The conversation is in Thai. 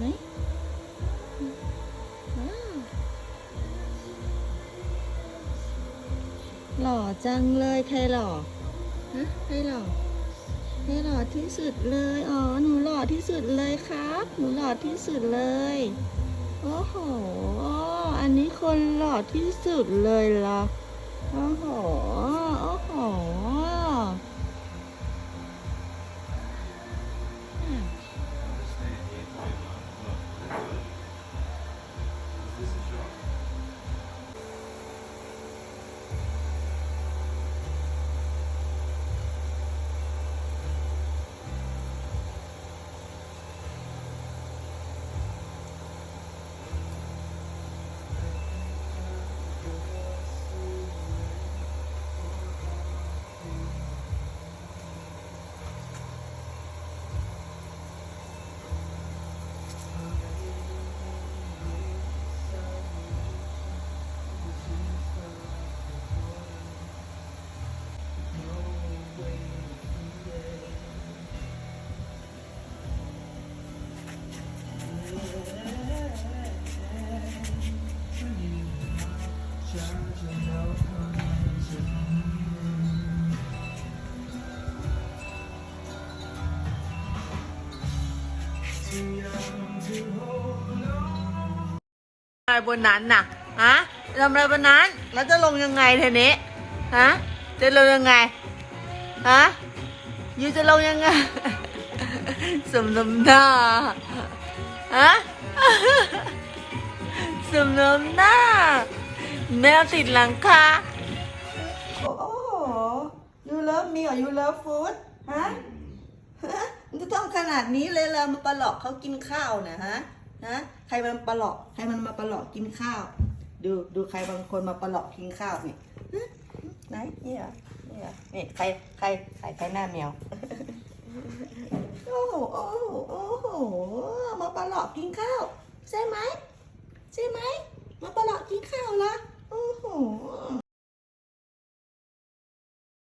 ไหนหล่อจังเลยใครหล่อฮะใครหล่อใครหล่อที่สุดเลยอ๋อหนูหล่อที่สุดเลยครับ หนูหล่อที่สุดเลยโอ้โหอันนี้คนหล่อที่สุดเลยล่ะโอ้โหโอ้โห อะไรบนนั้นน่ะ ฮะทำอะไรบนนั้น แล้วจะลงยังไงเทนี้ ฮะ จะลงยังไง ฮะยูจะลงยังไง สมน้ำหน้า ฮะ สมน้ำหน้า แมวติดหลังคา me or you love food ฮะมันจะต้องขนาดนี้เลยเรามาประหลอกเขากินข้าวนะฮะฮะใครมันประหลอกใครมันมาประหลอกกินข้าว ดูดูใครบางคนมาประหลอกกินข้าวนี่ไหนนี่เหรอนี่เหรอนี่ใครใครใครใครหน้าแมวโอ้โหโอ้โหโอ้โหมาประหลอกกินข้าวใช่ไหมใช่ไหมมาประหลอกกินข้าวละโอ้โห